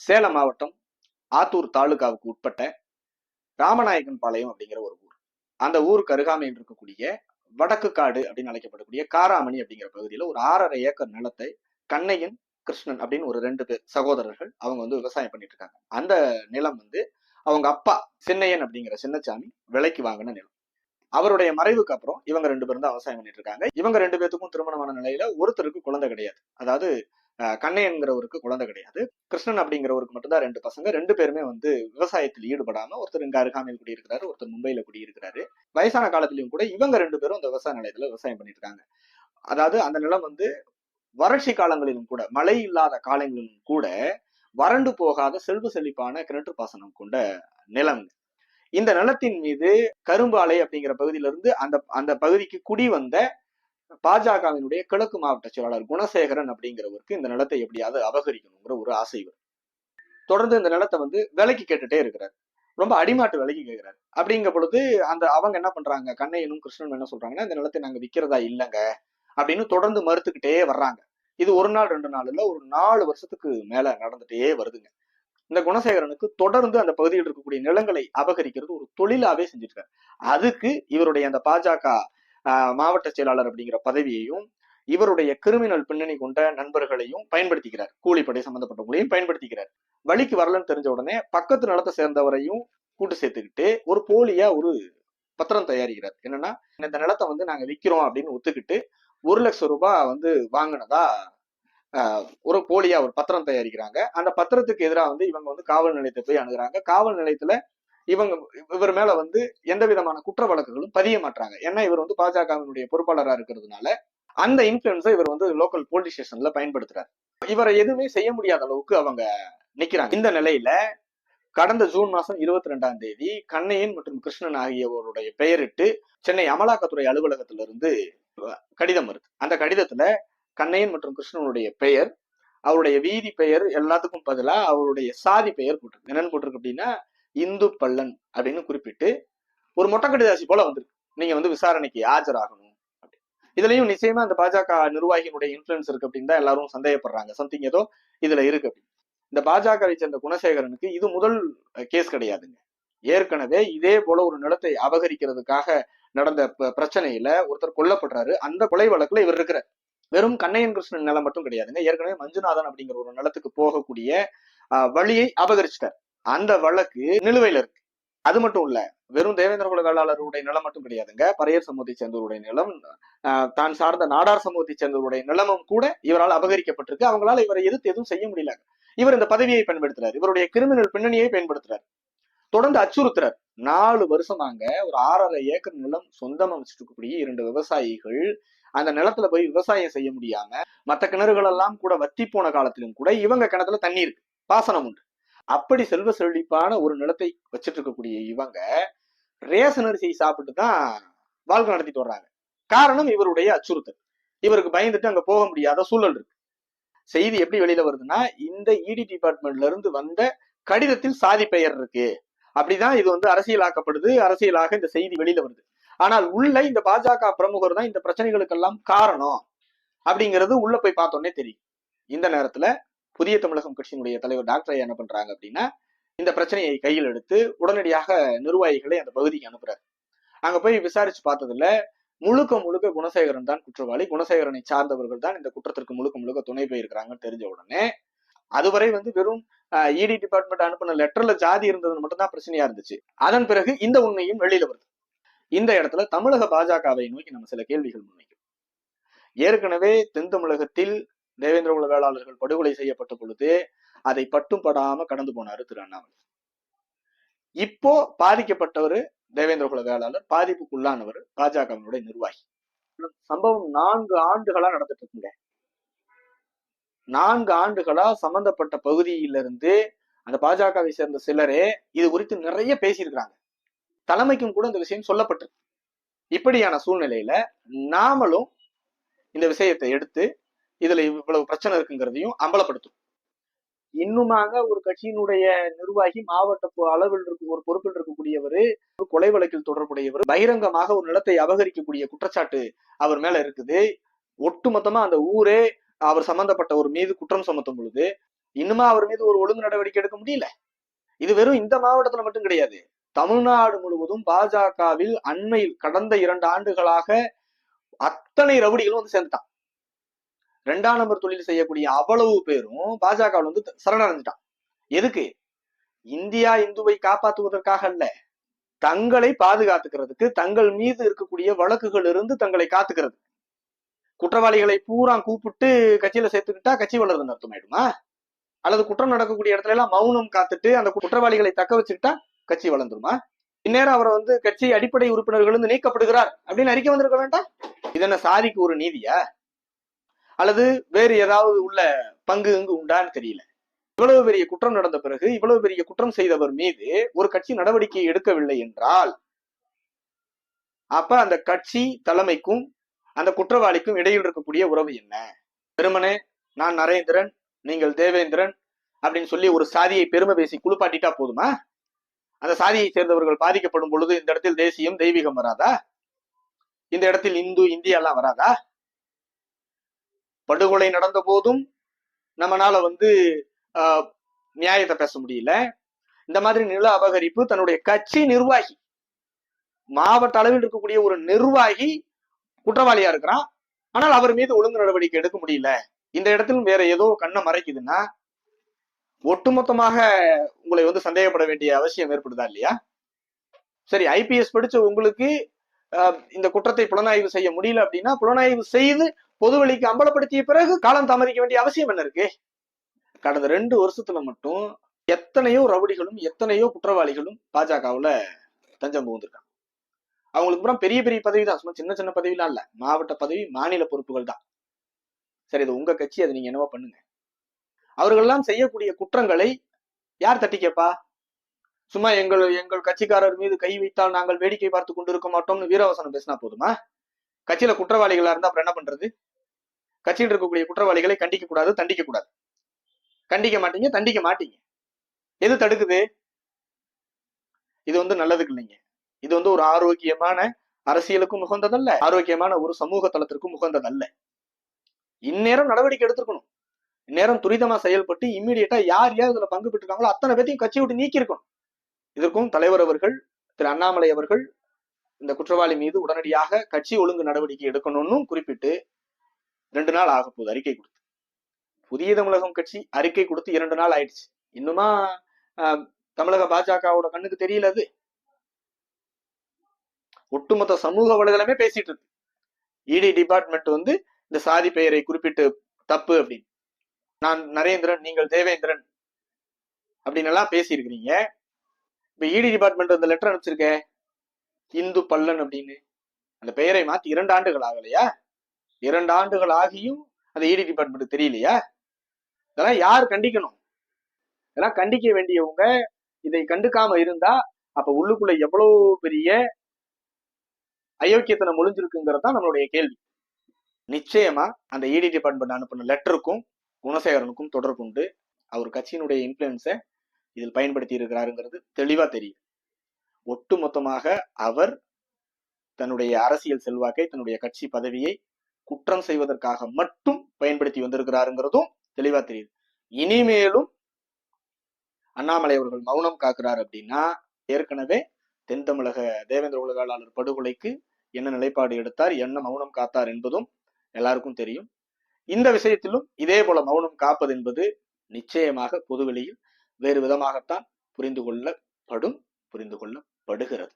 சேலம் மாவட்டம் ஆத்தூர் தாலுகாவுக்கு உட்பட்ட ராமநாயகன் பாளையம் அப்படிங்கிற ஒரு ஊர். அந்த ஊருக்கு அருகாமையில் இருக்கக்கூடிய வடக்கு காடு அப்படின்னு அழைக்கப்படக்கூடிய காராமணி அப்படிங்கிற பகுதியில ஒரு ஆறரை ஏக்கர் நிலத்தை கண்ணையன் கிருஷ்ணன் அப்படின்னு ஒரு ரெண்டு பேர் சகோதரர்கள் அவங்க வந்து விவசாயம் பண்ணிட்டு இருக்காங்க. அந்த நிலம் வந்து அவங்க அப்பா சின்னையன் அப்படிங்கிற சின்னச்சாமி விலைக்கு வாங்கின நிலம். அவருடைய மறைவுக்கு அப்புறம் இவங்க ரெண்டு பேரும் தான் விவசாயம் பண்ணிட்டு இருக்காங்க. இவங்க ரெண்டு பேத்துக்கும் திருமணமான நிலையில ஒருத்தருக்கு குழந்தை கிடையாது. அதாவது கண்ணையன்கிறவருக்கு குழந்தை கிடையாது. கிருஷ்ணன் அப்படிங்கிறவருக்கு மட்டும்தான் ரெண்டு பசங்க. ரெண்டு பேருமே வந்து விவசாயத்தில் ஈடுபடாம ஒருத்தர் இங்க அருகாமையில் குடியிருக்கிறாரு ஒருத்தர் மும்பையில குடியிருக்கிறாரு. வயசான காலத்திலையும் கூட இவங்க ரெண்டு பேரும் அந்த விவசாய நிலையத்துல விவசாயம் பண்ணிட்டு இருக்காங்க அதாவது அந்த நிலம் வந்து வறட்சி காலங்களிலும் கூட மழை இல்லாத காலங்களிலும் கூட வறண்டு போகாத செல்வ செழிப்பான கிணற்று பாசனம் கொண்ட நிலம் இந்த நிலத்தின் மீது கரும்பாலை அப்படிங்கிற பகுதியிலிருந்து அந்த அந்த பகுதிக்கு குடி வந்த பாஜகவினுடைய கிழக்கு மாவட்ட செயலாளர் குணசேகரன் அப்படிங்கிறவருக்கு இந்த நிலத்தை எப்படியாவது அபகரிக்கணுங்கிற ஒரு ஆசை வரும் தொடர்ந்து இந்த நிலத்தை வந்து விலைக்கு கேட்டுட்டே இருக்கிறார். ரொம்ப அடிமாட்டு விலைக்கு கேட்கிறாரு. அப்படிங்கிற பொழுது அந்த அவங்க என்ன பண்றாங்க? கண்ணையனும் கிருஷ்ணனும் என்ன சொல்றாங்கன்னா இந்த நிலத்தை நாங்க விக்கிறதா இல்லைங்க அப்படின்னு தொடர்ந்து மறுத்துக்கிட்டே வர்றாங்க. இது ஒரு நாள் ரெண்டு நாள் இல்ல ஒரு நாலு வருஷத்துக்கு மேல நடந்துட்டே வருதுங்க. இந்த குணசேகரனுக்கு தொடர்ந்து அந்த பகுதியில் இருக்கக்கூடிய நிலங்களை அபகரிக்கிறது ஒரு தொழிலாவே செஞ்சிருக்காரு. அதுக்கு இவருடைய அந்த பாஜக மாவட்ட செயலாளர் அப்படிங்கிற பதவியையும் இவருடைய கிரிமினல் பின்னணி கொண்ட நண்பர்களையும் பயன்படுத்திக்கிறார். கூலிப்படை சம்பந்தப்பட்டவங்களையும் பயன்படுத்திக்கிறார். வழிக்கு வரலன்னு தெரிஞ்ச உடனே பக்கத்து நிலத்தை சேர்ந்தவரையும் கூட்டு சேர்த்துக்கிட்டு ஒரு போலியா ஒரு பத்திரம் தயாரிக்கிறார். என்னன்னா இந்த நிலத்தை வந்து நாங்க விற்கிறோம் அப்படின்னு ஒத்துக்கிட்டு ஒரு லட்சம் ரூபாய் வந்து வாங்கினதா ஒரு போலியா ஒரு பத்திரம் தயாரிக்கிறாங்க. அந்த பத்திரத்துக்கு எதிராக வந்து இவங்க வந்து காவல் நிலையத்தை போய் அணுகிறாங்க. காவல் நிலையத்துல இவங்க இவர் மேல வந்து எந்த விதமான குற்ற வழக்குகளும் பதிய மாட்டாங்க. ஏன்னா இவர் வந்து பாஜகவினுடைய பொறுப்பாளராக இருக்கிறதுனால அந்த இன்ஃபுளுன்ஸை இவர் வந்து லோக்கல் போலீஸ் ஸ்டேஷன்ல பயன்படுத்துறாரு. இவரை எதுவுமே செய்ய முடியாத அளவுக்கு அவங்க நிக்கிறாங்க. இந்த நிலையில கடந்த ஜூன் மாசம் இருபத்தி ரெண்டாம் தேதி கண்ணையன் மற்றும் கிருஷ்ணன் ஆகியவருடைய பெயரிட்டு சென்னை அமலாக்கத்துறை அலுவலகத்திலிருந்து கடிதம் வருது. அந்த கடிதத்துல கண்ணையன் மற்றும் கிருஷ்ணனுடைய பெயர் அவருடைய வீதி பெயர் எல்லாத்துக்கும் பதிலா அவருடைய சாதி பெயர் போட்டிருக்கு. என்னன்னு போட்டிருக்கு அப்படின்னா இந்து பள்ளன் அப்படின்னு குறிப்பிட்டு ஒரு மொட்டை போல வந்திருக்கு. நீங்க வந்து விசாரணைக்கு ஆஜராகணும் இதுலயும் நிச்சயமா அந்த பாஜக நிர்வாகியினுடைய இன்ஃபுளுன்ஸ் இருக்கு அப்படின்னு தான் எல்லாரும் சந்தேகப்படுறாங்க. சம்திங் ஏதோ இதுல இருக்கு அப்படின்னு. இந்த பாஜகவை சேர்ந்த குணசேகரனுக்கு இது முதல் கேஸ் கிடையாதுங்க. ஏற்கனவே இதே போல ஒரு நிலத்தை அபகரிக்கிறதுக்காக நடந்த ப- பிரச்சனையில ஒருத்தர் கொல்லப்படுறாரு. அந்த கொலை வழக்குல இவர் இருக்கிறார். வெறும் கண்ணையன் கிருஷ்ணன் நிலம் மட்டும் கிடையாதுங்க. ஏற்கனவே மஞ்சுநாதன் அப்படிங்கிற ஒரு நிலத்துக்கு போகக்கூடிய ஆஹ், வழியை அபகரிச்சிட்டார். அந்த வழக்கு நிலுவையில இருக்கு. அது மட்டும் இல்ல வெறும் தேவேந்திர குல நிலம் மட்டும் கிடையாதுங்க. பரையர் சமூகத்தை சேர்ந்தவருடைய நிலம் ஆஹ், தான் சார்ந்த நாடார் சமூகத்தை சேர்ந்தவருடைய நிலமும் கூட இவரால் அபகரிக்கப்பட்டிருக்கு. அவங்களால இவரை எதிர்த்து எதுவும் செய்ய முடியல. இவர் இந்த பதவியை பயன்படுத்துறாரு. இவருடைய கிரிமினல் பின்னணியை பயன்படுத்துறாரு. தொடர்ந்து அச்சுறுத்துறார். நாலு வருஷமாங்க ஒரு ஆறரை ஏக்கர் நிலம் சொந்தமா அமைச்சிட்டு இருக்கக்கூடிய இரண்டு விவசாயிகள் அந்த நிலத்துல போய் விவசாயம் செய்ய முடியாம மத்த கிணறுகள் எல்லாம் கூட வத்தி போன காலத்திலும் கூட இவங்க கிணத்துல தண்ணி இருக்கு. பாசனம் உண்டு. அப்படி செல்வ செழிப்பான ஒரு நிலத்தை வச்சிட்டு இருக்கக்கூடிய இவங்க ரேஷன் அரிசியை சாப்பிட்டு தான் வாழ்க்கை நடத்திட்டு வர்றாங்க. காரணம் இவருடைய அச்சுறுத்தல். இவருக்கு பயந்துட்டு அங்க போக முடியாத சூழல் இருக்கு. செய்தி எப்படி வெளியில வருதுன்னா இந்த இடி டிபார்ட்மெண்ட்ல இருந்து வந்த கடிதத்தில் சாதி பெயர் இருக்கு. அப்படிதான் இது வந்து அரசியலாக்கப்படுது. அரசியலாக இந்த செய்தி வெளியில வருது. ஆனால் உள்ள இந்த பாஜக பிரமுகர் தான் இந்த பிரச்சனைகளுக்கெல்லாம் காரணம். அப்படிங்கிறது உள்ள போய் பார்த்தோன்னே தெரியும். இந்த நேரத்துல புதிய தமிழகம் கட்சியினுடைய தலைவர் டாக்டர் ஐயா என்ன பண்றாங்க அப்படின்னா இந்த பிரச்சனையை கையில் எடுத்து உடனடியாக நிர்வாகிகளை அந்த பகுதிக்கு அனுப்புறாரு. அங்க போய் விசாரிச்சு பார்த்ததுல முழுக்க முழுக்க குணசேகரன் தான் குற்றவாளி. குணசேகரனை சார்ந்தவர்கள் தான் இந்த குற்றத்திற்கு முழுக்க முழுக்க துணை போயிருக்கிறாங்கன்னு தெரிஞ்ச உடனே அதுவரை வந்து வெறும் இடி டிபார்ட்மெண்ட் அனுப்பின லெட்டர்ல ஜாதி இருந்தது மட்டும்தான் பிரச்சனையா இருந்துச்சு. அதன் பிறகு இந்த உண்மையும் வெளியில வருது. இந்த இடத்துல தமிழக பாஜகவை நோக்கி நம்ம சில கேள்விகள் முன்வைக்கும் ஏற்கனவே தென் தமிழகத்தில் தேவேந்திரகுல வேளாளர்கள் படுகொலை செய்யப்பட்ட பொழுது அதை பட்டும் படாம கடந்து போனாரு திரு அண்ணாமலை. இப்போ பாதிக்கப்பட்டவர் தேவேந்திரகுல வேளாளர் பாதிப்புக்குள்ளானவர் பாஜகவினுடைய நிர்வாகி. சம்பவம் நான்கு ஆண்டுகளா நடந்துட்டு இருக்குங்க நான்கு ஆண்டுகளா சம்பந்தப்பட்ட பகுதியிலிருந்து அந்த பாஜகவை சேர்ந்த சிலரே இது குறித்து நிறைய பேசியிருக்கிறாங்க. தலைமைக்கும் கூட இந்த விஷயம் சொல்லப்பட்டிருக்கு. இப்படியான சூழ்நிலையில நாமளும் இந்த விஷயத்தை எடுத்து இதுல இவ்வளவு பிரச்சனை இருக்குங்கிறதையும் அம்பலப்படுத்தும். இன்னுமாக ஒரு கட்சியினுடைய நிர்வாகி மாவட்ட அளவில் இருக்கும் ஒரு பொறுப்பில் இருக்கக்கூடியவர் கொலை வழக்கில் தொடர்புடையவர் பகிரங்கமாக ஒரு நிலத்தை அபகரிக்கக்கூடிய குற்றச்சாட்டு அவர் மேல இருக்குது. ஒட்டுமொத்தமா அந்த ஊரே அவர் சம்பந்தப்பட்ட ஒரு மீது குற்றம் சுமத்தும் பொழுது இன்னுமா அவர் மீது ஒரு ஒழுங்கு நடவடிக்கை எடுக்க முடியல? இது வெறும் இந்த மாவட்டத்துல மட்டும் கிடையாது. தமிழ்நாடு முழுவதும் பாஜகவில் அண்மையில் கடந்த இரண்டு ஆண்டுகளாக அத்தனை ரவுடிகளும் வந்து சேர்ந்துட்டான். ரெண்டாம் நம்பர் தொழில் செய்யக்கூடிய அவ்வளவு பேரும் பாஜகவில் வந்து சரணடைஞ்சிட்டான். எதுக்கு? இந்தியா இந்துவை காப்பாற்றுவதற்காக அல்ல. தங்களை பாதுகாத்துக்கிறதுக்கு தங்கள் மீது இருக்கக்கூடிய வழக்குகள் இருந்து தங்களை காத்துக்கிறது. குற்றவாளிகளை பூரா கூப்பிட்டு கட்சியில சேர்த்துக்கிட்டா கட்சி வளருதுன்னு அர்த்தமாயிடுமா அல்லது குற்றம் நடக்கக்கூடிய இடத்துல எல்லாம் மௌனம் காத்துட்டு அந்த குற்றவாளிகளை தக்க வச்சுக்கிட்டா கட்சி வளர்ந்துருமா? இந்நேரம் அவரை வந்து கட்சி அடிப்படை உறுப்பினர்கள் நீக்கப்படுகிறார் அப்படின்னு அறிக்கை வந்திருக்க வேண்டாம்? இது என்ன சாதிக்கு ஒரு நீதியா? அல்லது வேறு ஏதாவது உள்ள பங்கு இங்கு உண்டான்னு தெரியல. இவ்வளவு பெரிய குற்றம் நடந்த பிறகு இவ்வளவு பெரிய குற்றம் செய்தவர் மீது ஒரு கட்சி நடவடிக்கை எடுக்கவில்லை என்றால் அப்ப அந்த கட்சி தலைமைக்கும் அந்த குற்றவாளிக்கும் இடையில் இருக்கக்கூடிய உறவு என்ன? பெருமனே நான் நரேந்திரன் நீங்கள் தேவேந்திரன் அப்படின்னு சொல்லி ஒரு சாதியை பெருமை பேசி குளிப்பாட்டிட்டா போதுமா? அந்த சாதியை சேர்ந்தவர்கள் பாதிக்கப்படும் பொழுது இந்த இடத்தில் தேசியம் தெய்வீகம் வராதா? இந்த இடத்தில் இந்து இந்தியா எல்லாம் வராதா? படுகொலை நடந்த போதும் நம்மனால வந்து ஆஹ், நியாயத்தை பேச முடியல. இந்த மாதிரி நில அபகரிப்பு தன்னுடைய கட்சி நிர்வாகி மாவட்ட அளவில் இருக்கக்கூடிய ஒரு நிர்வாகி குற்றவாளியா இருக்கிறான். ஆனால் அவர் மீது ஒழுங்கு நடவடிக்கை எடுக்க முடியல. இந்த இடத்திலும் வேற ஏதோ கண்ணை மறைக்குதுன்னா ஒட்டுமொத்தமாக உங்களை வந்து சந்தேகப்பட வேண்டிய அவசியம் ஏற்படுதா இல்லையா? சரி ஐபிஎஸ் படிச்ச உங்களுக்கு ஆஹ், இந்த குற்றத்தை புலனாய்வு செய்ய முடியல அப்படின்னா புலனாய்வு செய்து பொதுவெளிக்கு அம்பலப்படுத்திய பிறகு காலம் தாமதிக்க வேண்டிய அவசியம் என்ன இருக்கு? கடந்த ரெண்டு வருஷத்துல மட்டும் எத்தனையோ ரவுடிகளும் எத்தனையோ குற்றவாளிகளும் பாஜகவுல தஞ்சம் புகுந்திருக்காங்க. அவங்களுக்கு அப்புறம் பெரிய பெரிய பதவி தான். சும்மா சின்ன சின்ன பதவிலாம் இல்ல. மாவட்ட பதவி மாநில பொறுப்புகள் தான். சரி இது உங்க கட்சி அதை நீங்க என்னவோ பண்ணுங்க. அவர்கள்லாம் செய்யக்கூடிய குற்றங்களை யார் தட்டி கேப்பா? சும்மா எங்கள் எங்கள் கட்சிக்காரர் மீது கை வைத்தால் நாங்கள் வேடிக்கை பார்த்து கொண்டிருக்க மாட்டோம்னு வீரவசனம் பேசினா போதுமா? கட்சியில குற்றவாளிகளா இருந்தா அப்புறம் என்ன பண்றது? கட்சியில் இருக்கக்கூடிய குற்றவாளிகளை கண்டிக்க கூடாது தண்டிக்க கூடாது. கண்டிக்க மாட்டீங்க தண்டிக்க மாட்டீங்க. எது தடுக்குது? இது வந்து நல்லதுக்கு இல்லைங்க. இது வந்து ஒரு ஆரோக்கியமான அரசியலுக்கும் உகந்ததல்ல ஆரோக்கியமான ஒரு சமூக தளத்திற்கும் உகந்ததல்ல. இந்நேரம் நடவடிக்கை எடுத்திருக்கணும். இந்நேரம் துரிதமா செயல்பட்டு இம்மிடியட்டா யார் யார் இதுல பங்கு பெற்றிருக்காங்களோ அத்தனை பேத்தையும் கட்சி விட்டு நீக்கி இருக்கணும் இதற்கும் தலைவர் அவர்கள் திரு அண்ணாமலை அவர்கள் இந்த குற்றவாளி மீது உடனடியாக கட்சி ஒழுங்கு நடவடிக்கை எடுக்கணும்னு குறிப்பிட்டு ரெண்டு நாள் ஆக போகுது அறிக்கை கொடுத்து. புதிய தமிழகம் கட்சி அறிக்கை கொடுத்து இரண்டு நாள் ஆயிடுச்சு. இன்னுமா தமிழக பாஜகவோட கண்ணுக்கு தெரியல அது. ஒட்டுமொத்த சமூக வலைதளமே பேசிட்டு இருக்கு. இடி டிபார்ட்மெண்ட் வந்து இந்த சாதி பெயரை குறிப்பிட்டு தப்பு அப்படின்னு. நான் நரேந்திரன் நீங்கள் தேவேந்திரன் அப்படின்னு எல்லாம் பேசியிருக்கிறீங்க. இப்ப இடி டிபார்ட்மெண்ட் அந்த லெட்டர் அனுப்பிச்சிருக்க. இந்து பல்லன் அப்படின்னு. அந்த பெயரை மாத்தி இரண்டு ஆண்டுகள் ஆகலையா? இரண்டு ஆண்டுகள் ஆகியும் அந்த இடி டிபார்ட்மெண்ட் தெரியலையா? இதெல்லாம் யார் கண்டிக்கணும்? இதெல்லாம் கண்டிக்க வேண்டியவங்க இதை கண்டுக்காம இருந்தா அப்ப உள்ளுக்குள்ள எவ்வளவு பெரிய அயோக்கியத்தனம் முழிஞ்சிருக்குங்கிறது தான் நம்மளுடைய கேள்வி. நிச்சயமா அந்த இடி டிபார்ட்மெண்ட் அனுப்பின லெட்டருக்கும் குணசேகரனுக்கும் தொடர்புண்டு அவர் கட்சியினுடைய இன்ஃபுளுன்ஸை இதில் பயன்படுத்தி இருக்கிறாருங்கிறது தெளிவா தெரியும். ஒட்டு மொத்தமாக அவர் தன்னுடைய அரசியல் செல்வாக்கை தன்னுடைய கட்சி பதவியை குற்றம் செய்வதற்காக மட்டும் பயன்படுத்தி வந்திருக்கிறாருங்கிறதும் தெளிவா தெரியுது. இனிமேலும் அண்ணாமலை அவர்கள் மௌனம் காக்கிறார் அப்படின்னா ஏற்கனவே தென் தமிழக தேவேந்திர உலகாளர் படுகொலைக்கு என்ன நிலைப்பாடு எடுத்தார் என்ன மௌனம் காத்தார் என்பதும் எல்லாருக்கும் தெரியும். இந்த விஷயத்திலும் இதே போல மௌனம் காப்பது என்பது நிச்சயமாக பொதுவெளியில் வேறு விதமாகத்தான் புரிந்து கொள்ளப்படும் புரிந்து கொள்ளப்படுகிறது.